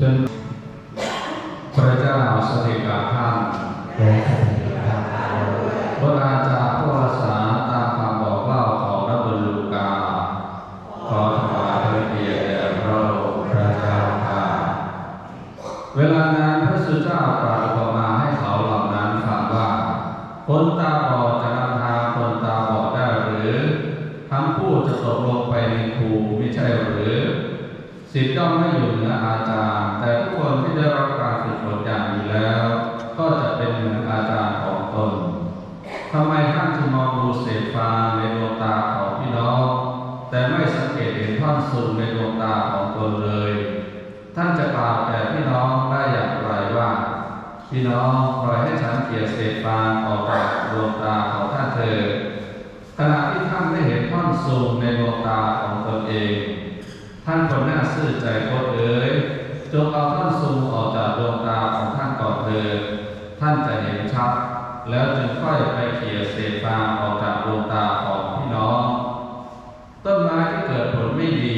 เชิญพระเจ้าสถิตกับท่านและ สิทธิ์ย่อมไม่อยู่เหนืออาจารย์ แต่ทุกคนที่ได้รับการฝึกฝนอย่างดีแล้ว ก็จะเป็นเหมือนอาจารย์ของตนทำไมท่านจึงมองดูเศษฟางในดวงตาของพี่น้อง แต่ไม่สังเกตเห็นท่อนซุงในดวงตาของตนเลย ท่านจะกล่าวแก่พี่น้องได้อย่างไรว่า พี่น้องปล่อยให้ฉันเกลี่ยเศษฟางออกจากดวงตาของท่านเถิดขณะที่ท่านได้เห็นท่อนซุงในดวงตาของตนเอง ท่านคนน้าซื่อใจโคตรเอ๋ยจงเอาท่อนซุงออกจากดวงตาของท่านก่อนเถิดท่านจะเห็นชัด แล้วจึงค่อยไปเขี่ยเศษฟางออกจากดวงตาของพี่น้อง ต้นไม้ที่เกิดผลไม่ดี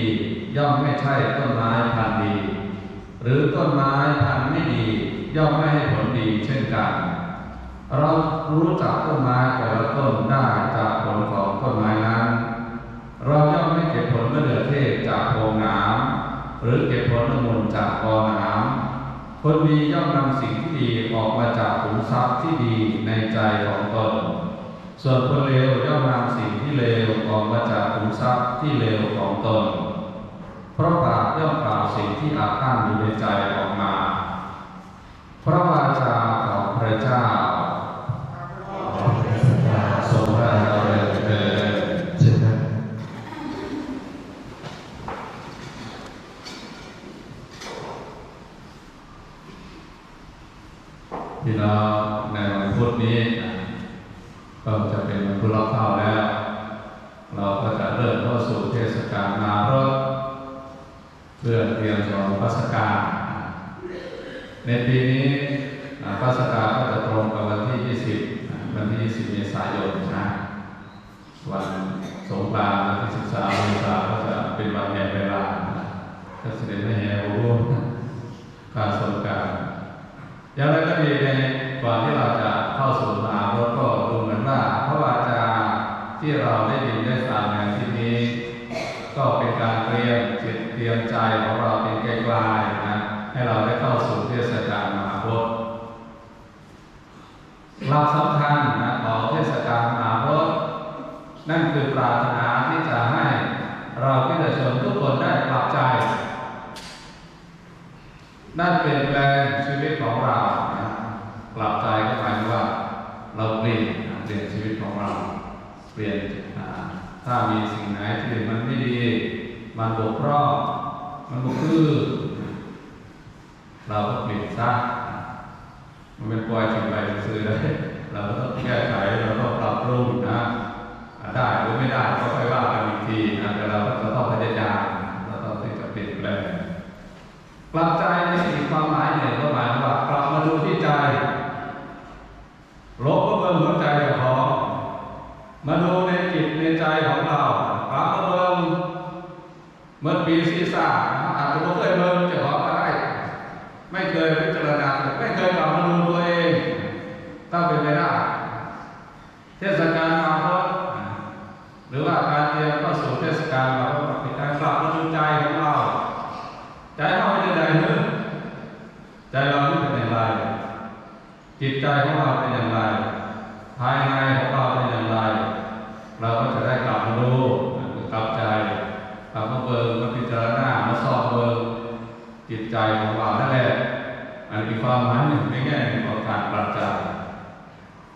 ย่อมไม่ใช่ต้นไม้พันธุ์ดี หรือต้นไม้พันธุ์ไม่ดี ย่อมไม่ให้ผลดีเช่นกัน เรารู้จักต้นไม้แต่ละต้นได้จากผลของต้นไม้นั้น เราย่อมไม่เก็บผลมะเขือเทศจากโพงน้ำหรือเก็บผลองุ่นจากกอน้ำคนดีย่อมนำสิ่งที่ดีออกมาจากขุมทรัพย์ที่ดีในใจของตน ส่วนคนเลวย่อมนำสิ่งที่เลวออกมาจากขุมทรัพย์ที่เลวของตน เพราะปากย่อมกล่าวสิ่งที่อาฆาตอยู่ในใจออกมา พระวาจาของพระเจ้า พี่น้องในวันพุธนี้ ก็จะเป็นวันพุธรอบเข้าแล้ว เราก็จะเริ่มเข้าสู่เทศกาลมารถเพื่อเตรียมฉลองพัสกาลในปีนี้พัสกาลก็จะตรงกับวันที่ 20 วันที่ 20 เมษายนนะวันสงกรานต์วันที่ 13เมษายนก็จะเป็นวันแห่งเวลาถ้าเสด็จไม่แห่โอ้โหการสงการ อย่างไรก็ดีในก่อนที่เราจะเข้าสู่มหารถก็ดูเหมือนว่าพระวาจาที่เราได้ยินได้ฟังในที่นี้ ก็เป็นการเตรียมจิตเตรียมใจของเราเป็นไกลๆนะให้เราได้เข้าสู่เทศกาลมหาพจน์หลักสำคัญนะของเทศกาลมหาพจน์นั่นคือปรารถนาที่จะให้เราพิจารชนทุกคนได้ปรับใจ นั่นเปลี่ยนแปลงชีวิตของเรานะกลับใจก็หมายถึงว่า เราเปลี่ยนเปลี่ยนชีวิตของเรา เปลี่ยนถ้ามีสิ่งไหนที่มันไม่ดี มันบกพร่องมันบกพร่องเราก็เปลี่ยนซะมันเป็นปล่อยสิ่งไปซื้อได้เราก็ต้องแก้ไขเราต้องปรับปรุงนะได้หรือไม่ได้ก็ค่อยว่ากันอีกทีนะแต่เราก็ต้องพยายามเราต้องที่จะเปลี่ยนแปลง กลับใจในอีกความหมายหนึ่งก็หมายว่ากลับมาดูที่ใจลบก็เบิ่งหัวใจของมาดูในจิตในใจของเรากลับมาเบิ่งเมื่อปีศีรษะอาจจะไม่เคยเบิ่งเจ้าของก็ได้ ไม่เคยพิจารณาไม่เคยกลับมาดูตัวเอง ถ้าเป็นไปได้ เทศกาลมาพบหรือว่าการเตรียมเข้าสู่เท ศกาลมาพบเป็นการกลับมาดูใจของเรา ใจเราเป็นอย่างไรเนอใจเรานี่เป็นอย่างไร จิตใจของเราเป็นอย่างไร ภายในของเราเป็นอย่างไร เราก็จะได้กลับมาดูกลับใจกลับมาเบิงมาพิจารณามาสอบเบิงจิตใจของเรานั่นแหละอันเป็นความหมายหนึ่งในแง่หนึ่งของการปรับใจ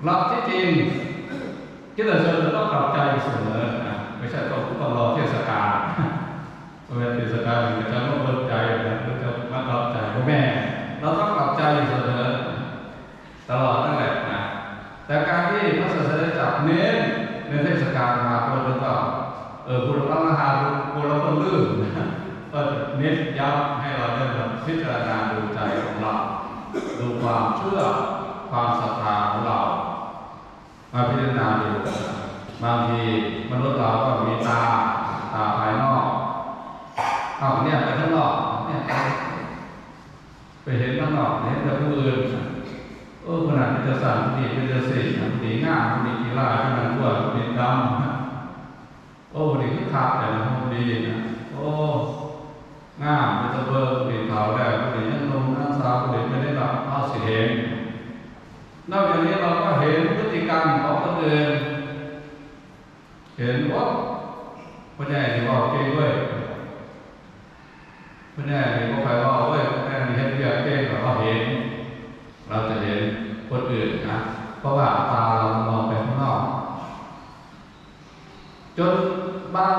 หลักที่จริงคิดแต่ชนจะต้องกลับใจเสมอไม่ใช่ต้องต้องรอเทศกาล เมื่อเทศกาลจะจะมาเบิกใจนะหรือจะมากลับใจพ่อแม่ เราต้องกลับใจเสมอตลอดนั่นแหละนะแต่การที่พระศาสนาจับเน้นในเทศกาลมาโปรดก็เออบุรุษละหา ลืมนะก็จะเน้นย้ำให้เราได้มาพิจารณาดูใจของเรา ดูความเชื่อความศรัทธาของเรามาพิจารณาดูบางทีมนุษย์เราก็มีตาตาภายนอกเอาเนี่ยไปข้างนอกเนี่ยไปเห็นข้างนอกเห็นแต่ผู้อื่นเออขนาดเป็นจะสั่นดีเป็นจะสีดีง่ามดีกีฬาขนาดตัวเป็นดำโอ้ดีขึ้นขาดแต่ละคนดีนะ โอ้ง่ามเป็นจะเบิร์เป็นขาวแดงเป็นยังนมน้ำสาวเป็นไม่ได้หลับเอาสิเห็นนอกจากนี้เราก็เห็นพฤติกรรมของคนอื่นเห็นว่าพ่อใหญ่ที่ว่าเก่งเว้ยพ่อใหญ่ที่ว่าใครว่าเว้ยพ่อใหญ่ที่เห็นเรียกเก่งเราก็เห็น เราจะเห็นคนอื่นนะเพราะว่าตาเรามองไปข้างนอกจนบาง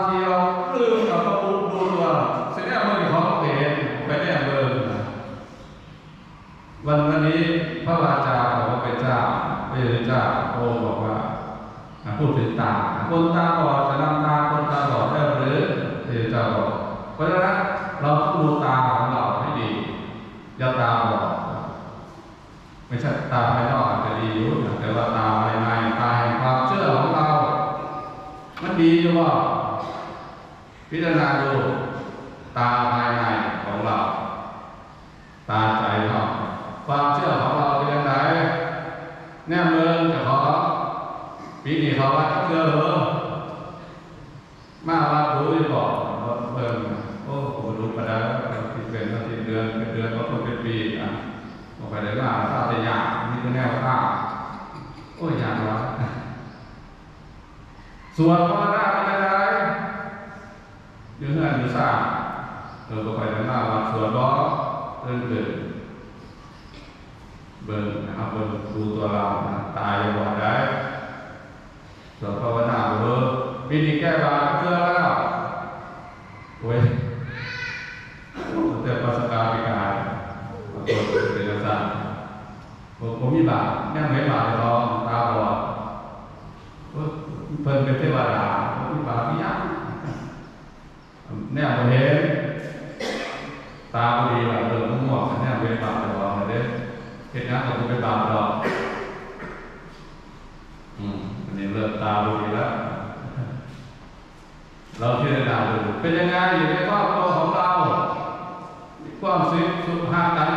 เจ้าพระองค์บอกว่าพูดถึงตา คนตาบอดจะนำตาคนตาบอดได้หรือพระเยซูเจ้าบอกเพราะฉะนั้นเราดูตาของเราให้ดีอย่าตาบอดไม่ใช่ตาภายนอกอาจจะดีอยู่แต่ว่าตาภายในตาแห่งความเชื่อของเรา มันดีอยู่ว่าพิจารณาดูตาภายในของเรา ตาใจเราความเชื่อของเราเป็นยังไงแน่เมืองจะขอปีนี้เขาว่าจะเชื่อเหรอมาว่ารู้ที่บอกเบิ่งโอ้โหรู้ไปแล้วที่เป็นมาที่เดือนเป็นเดือนก็ต้องเป็นปีอะ บอกไปได้ว่าถ้าจะยากนี่ก็แนวข้าโอ้ยยากวะส่วนพระนาเป็นยังไงยืนเงินอยู่สร้างเออก็ไปได้มาว่าส่วนบ่เริ่มเกิดเบิ่งนะครับเบิ่งดูตัวเราตายอย่าบอกได้ส่วนภาวนาเบิ่งวิธีแก้บาปก็เพื่อแล้วโอ้ยแต่ปัสสกาปิกายตัวเป็นอาจารย์ผมผมมี บาปแน่ไม่บาปเลยรองตาบอดเพิ่นเป็นเทวดาผมมีบาปมียังแน่บ่เห็นตาพอดีแบบเดินมั่วๆเนี่ยเป็นบาปต่ว่าเด้เห็นนะผมเป็นบาปหรอกอืมอันนี้เริ่มตาพอดีแล้วเราพิจารณาดูเป็นยังไงอยู่ในครอบครัวของเรา ความสุขสุขภาพกา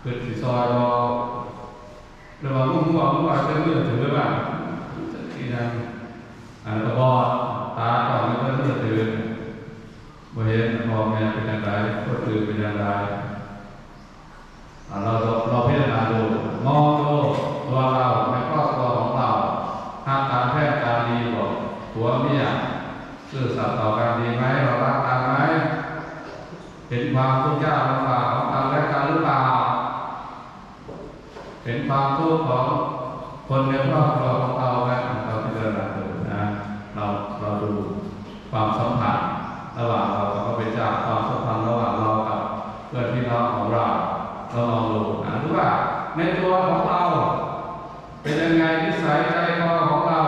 เกิดสีซอยรอรือว่ามุ่งมุ่งมุ่งว่าเป็นเรื่องถือว่าที่นั่นอ่าตะบอดตาต่อไม่เป็นเรื่อถือบ่เห็นพอแม่เป็นอย่างไรก็ถือเป็นอย่างไรเราเราพิจารณาดูมองดูตัวเราในครอบครัวของเราหากการแพทย์การดีบอกผัวเมียซื่อสัตย์ต่อกันดีไหมเรารักกันไหมเห็นความทุกข์ยาก เห็นความทุกข์ของคนในครอบครัวของเราไหมเราพิจารณาดูนะเราเราดูความสัมพันธ์ระหว่างเรากับพระเป็นเจ้าความสัมพันธ์ระหว่างเรากับเพื่อนพี่น้องของเราเราลองดูนะดูว่าในตัวของเรา เป็นยังไงนิสัยใจคอของเรา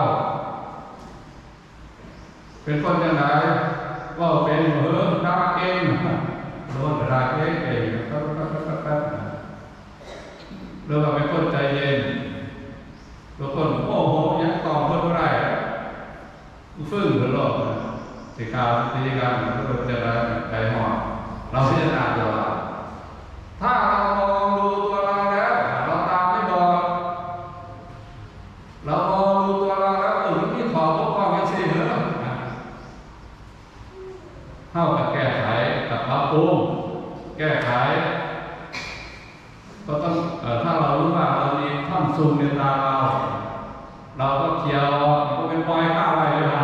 เป็นคนยังไงก็เป็นเหมือนดาเก่งโดนดาเก่งเองแป๊บแป๊บแป๊บแป๊บ หรือว่าเป็นคนใจเย็นบางคนโอ้โหยังตอบเพื่อนอะไรฟึ่งหรือหลอก สิกาวตีกันก็เป็นจะได้ใจหอดเราพิจารณาตัวเราถ้าเรามองดูตัวเราแล้วเราตามไม่บอกเรามองดูตัวเราแล้วเออมีขอปกป้องยังสิเหรอเข้ากับแก้ไขกับปรับปรุงแก้ไขก็ต้องถ้าเรารู้ว่าเรามีท่อนซูมในตาเรา เราก็เคียร์ออกก็เป็นปล่อยข้าวไปเลยนะ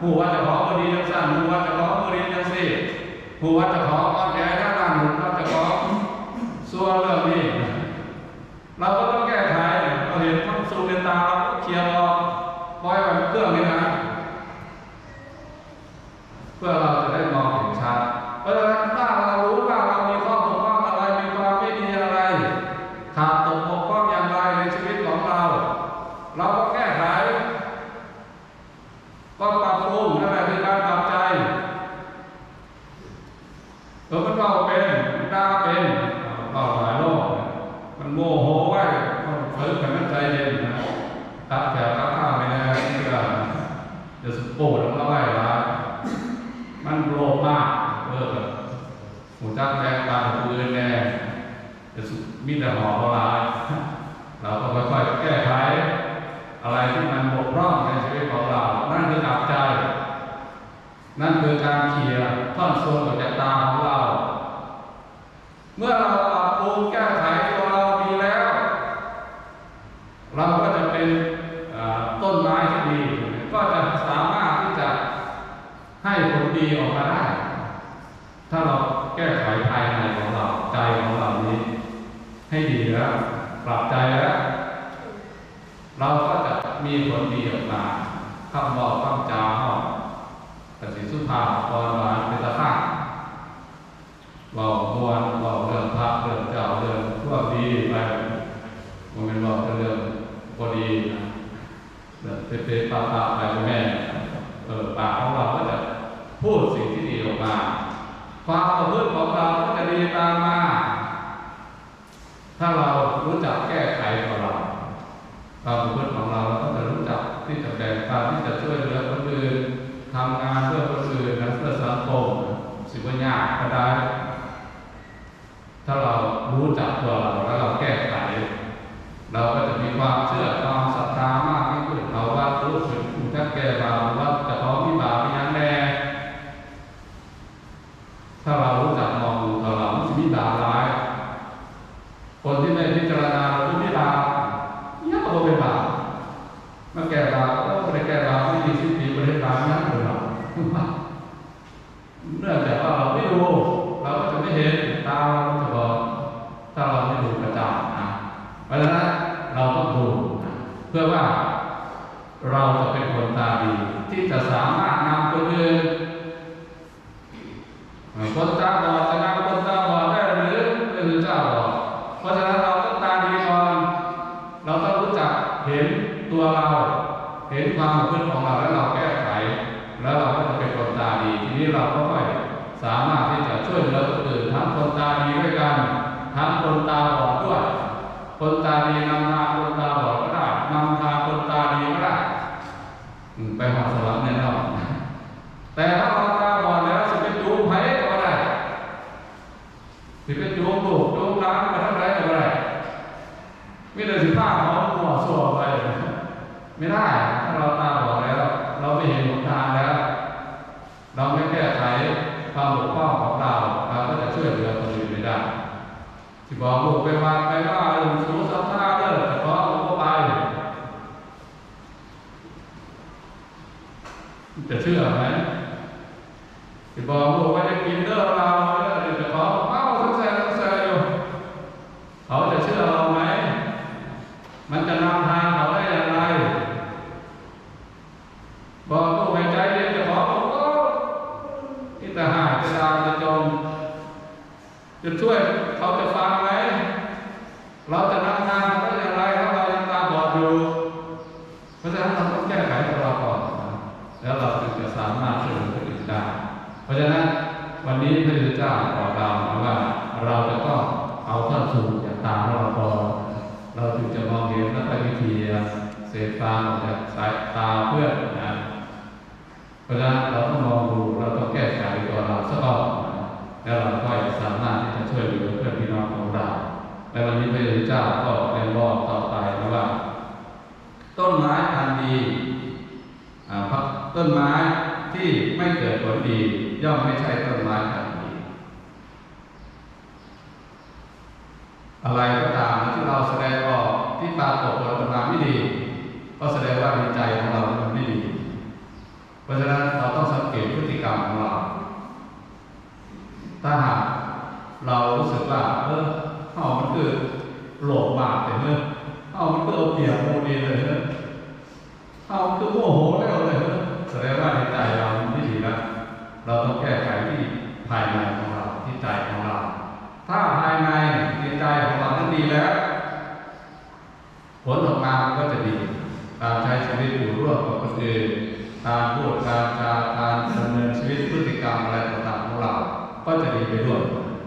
ผู้ว่าจะขอบดีจังสั้นผู้ว่าจะขอบดีจังสี่ ผู้ว่าจะขออ่อนแอด้านนั้นผู้ว่าจะขอส่วนเรื่องนี้ เราก็ต้องแก้ไขเราเห็นท่อนซูมในตาเราก็เคลียร์ออกปล่อยไว้เป็นเครื่องนี้นะ เพื่อเราจะได้มองเห็นชัด เพราะฉะนั้นถ้าเรารู้ว่าเรามีข้อบกพร่องอะไร มีความไม่ดีอะไร ขาดตกบกพร่องอย่างไรในชีวิตของเรา เราก็แก้ไข ก็ปรับปรุงนั่นแหละคือการปรับใจเออมันก็เป็นมันด่าเป็นก็หลายโลกมันโมโหไว้ก็เผลอแต่มันใจเย็น ตัดแขนตัดข้าวไปแน่นี่ก็จะสปูดแล้วก็ไหวร้ายมันโลภมากเออแบบหูจักแรงการปืนแน่จะสุมีแต่หมอเวลายเราก็ค่อยๆแก้ไขอะไรที่มันบกพร่องในชีวิตของเรา นั่นคือดับใจ นั่นคือการเคลียท่อนส่วนออกจากตาของเรา เมื่อเราปรับปรุงแก้ไขตัวเราดีแล้ว เราก็จะเป็นต้นไม้ที่ดี ก็จะสามารถที่จะให้ผลดีออกมาได้ ถ้าเราแก้ไขภายในของเราใจของเรานี้ ให้ดีแล้วปรับใจแล้วเราก็จะมีผลดีออกมาคำบอกคำจาห้องปฏิสุภาพตอนหวานเป็นตะข้างบอกมวนบอกเรื่องพระเรื่องเจ้าเรื่องทั่วดีไปมันเป็นบอกเรื่องพอดีนะเรื่องเป๊ะๆปาๆไปแม่เออปากของเราก็จะพูดสิ่งที่ดีออกมา ความประพฤติของเราก็จะดีตามมา ถ้าเรารู้จักแก้ไขของเรา ความประพฤติของเราเราก็จะรู้จักที่จะแบ่งปันที่จะช่วยเหลือคนอื่น ทำงานเพื่อคนอื่นและเพื่อสังคมสิบยากก็ได้ ถ้าเรารู้จักตัวเราแล้วเราแก้ไข เราก็จะมีความเชื่อความศรัทธามากยิ่งขึ้นเราว่ารู้สึกคุณถ้าแก้บาปว่าจะพร้อมมีบาปเป็นยังแน่ ถ้าเรารู้จักมองดูตัวเราไม่มีบาปร้าย คนที่ไม่พิจารณาเราไม่มีบาปเนี่ยก็บ่เป็นบาปมาแก้บาปก็ไม่ได้แก้บาปไม่ดีสิบปีไม่ได้บาปนั่นเลยหรอก เนื่องจากว่าเราไม่ดูเราก็จะไม่เห็นตาเราจะบอกถ้าเราไม่ดูประจำนะเพราะฉะนั้นเราต้องดูนะเพื่อว่าเราจะเป็นคนตาดีที่จะสามารถนำคนอื่น คนตาบอดจะนำคนตาบอดได้หรือพระพุทธเจ้าบอกเพราะฉะนั้นเราต้องตาดีก่อน เราต้องรู้จักเห็นตัวเรา เห็นความประพฤติของเราแล้วเราแก้ไข แล้วเราก็จะเป็นคนตาดี ทีนี้เราก็ค่อยสามารถที่จะช่วยเหลือคนอื่นทั้งคนตาดีด้วยกัน ทั้งคนตาบอดด้วย คนตาดีนำทางคนตาบอดก็ได้นำทางคนตาดีก็ได้อืมไปหอสวรรค์แน่นอน แต่ถ้าเราตาบอดแล้วจะเป็นจูงไผ่ก็บ่ได้สิเป็นจูงลูกจูงหล้านไปทำไรก็บ่ได้ไมแต่ได้สิผ้าเขาหัวสัวไป ไม่ได้ ถ้าเราตาบอดแล้ว เราไม่เห็นหนทางแล้ว เราไม่แก้ไขความบกพร่องของเราเราก็จะช่วยเหลือคนอื่นไม่ได้ที่บอกลูกไปมาไปว่าเรื่องสูงสัมภาระเด้อแต่พอลูกก็ไปจะเชื่อไหมที่บอกลูกว่าจะกินเด้อเราเดี๋ยวจะขอเอ้าสงสัยสงสัยอยู่เขาจะเชื่อเราไหม มันจะนำทางเขาได้อย่างไร บอกลูกให้ใจเรียนจะขอบอกโอ้ที่จะหาจะดาจะจมจะช่วยเขาจะฟังไหมเราจะนำทางเขาได้อย่างไรถ้าเรายังตาบอดอยู่เพราะฉะนั้นเราต้องแก้ไขตัวเราก่อนแล้วเราถึงจะสามารถช่วยเหลือคนอื่นได้เพราะฉะนั้นวันนี้พระพุทธเจ้าบอกเราว่าเราจะต้องเอาท่อนสูงจากตาเราพอเราถึงจะมองเห็นและไปวิธีเศษตาออกจากสายตาเพื่อนนะ เพราะฉะนั้นเราต้องมองดูเราต้องแก้ไขตัวเราซะก่อนนะแล้วเราก็จะสามารถที่จะช่วยเหลือเพื่อนพี่น้องของเรา และวันนี้พระเจ้าก็เรียังบอกต่อไปนะว่า ต้นไม้พันธุ์ดีอ่าพักต้นไม้ที่ไม่เกิดผลดีย่อมไม่ใช่ต้นไม้พันธุ์ดี อะไรก็ตามที่เราแสดงออกที่ปรากฏผลออกมาไม่ดี ก็แสดงว่าในใจของเรา เพราะฉะนั้นเราต้องสังเกตพฤติกรรมของเรา ถ้าหากเรารู้สึกว่าเออเฮามันคือโหลภมากเลยเนอะเฮามันคือเอาเปรียบโมเดีเลยเนอะเฮามันคือโมโหแล้วเลยเนอะแสดงว่าในใจเรามันไม่ดีแล้วเราต้องแก้ไขที่ภายในของเราที่ใจของเรา ถ้าภายในในใจของเรานั้นดีแล้ว ผลออกมามันก็จะดี การใช้ชีวิตอยู่ร่วมกับคนอื่น การพูดการจาการดำเนินชีวิตพฤติกรรมอะไรต่างๆของเรา ก็จะดีไปด้วย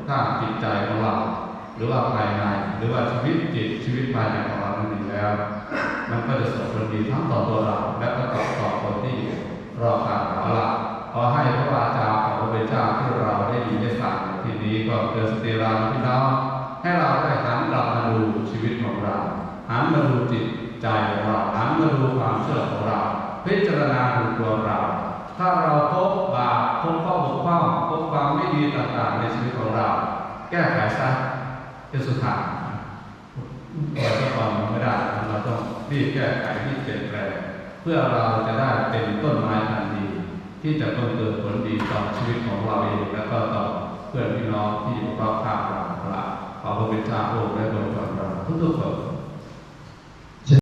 ถ้าจิตใจของเรา หรือว่าภายในหรือว่าชีวิตจิตชีวิตภายในของเรานั้นดีแล้ว มันก็จะส่งผลดีทั้งต่อตัวเรา และก็ต่อต่อคนที่รอบข้างเราละขอให้พระวาจาของพระเจ้าที่เราได้ยินได้ฟังทีนี้ก็เกิดสติเราพี่น้องให้เราได้หันกลับมาดูชีวิตของเราหันมาดูจิตใจของเราหันมาดูความเชื่อของเรา พิจารณาดูตัวเรา ถ้าเราพบบาปพบข้อบกพร่องพบความไม่ดีต่างๆ ในชีวิตของเรา แก้ไขซะเป็นสุดท้ายปล่อยก่อนมันไม่ได้เราต้องรีบแก้ไขรีบเปลี่ยนแปลงเพื่อเราจะได้เป็นต้นไม้ทันดี ที่จะต้องเกิดผลดีต่อชีวิตของเราเองและก็ต่อเพื่อนพี่น้องที่อยู่รอบข้างเราครับขอพระเป็นเจ้าโปรดและบริวารเราทุกๆคน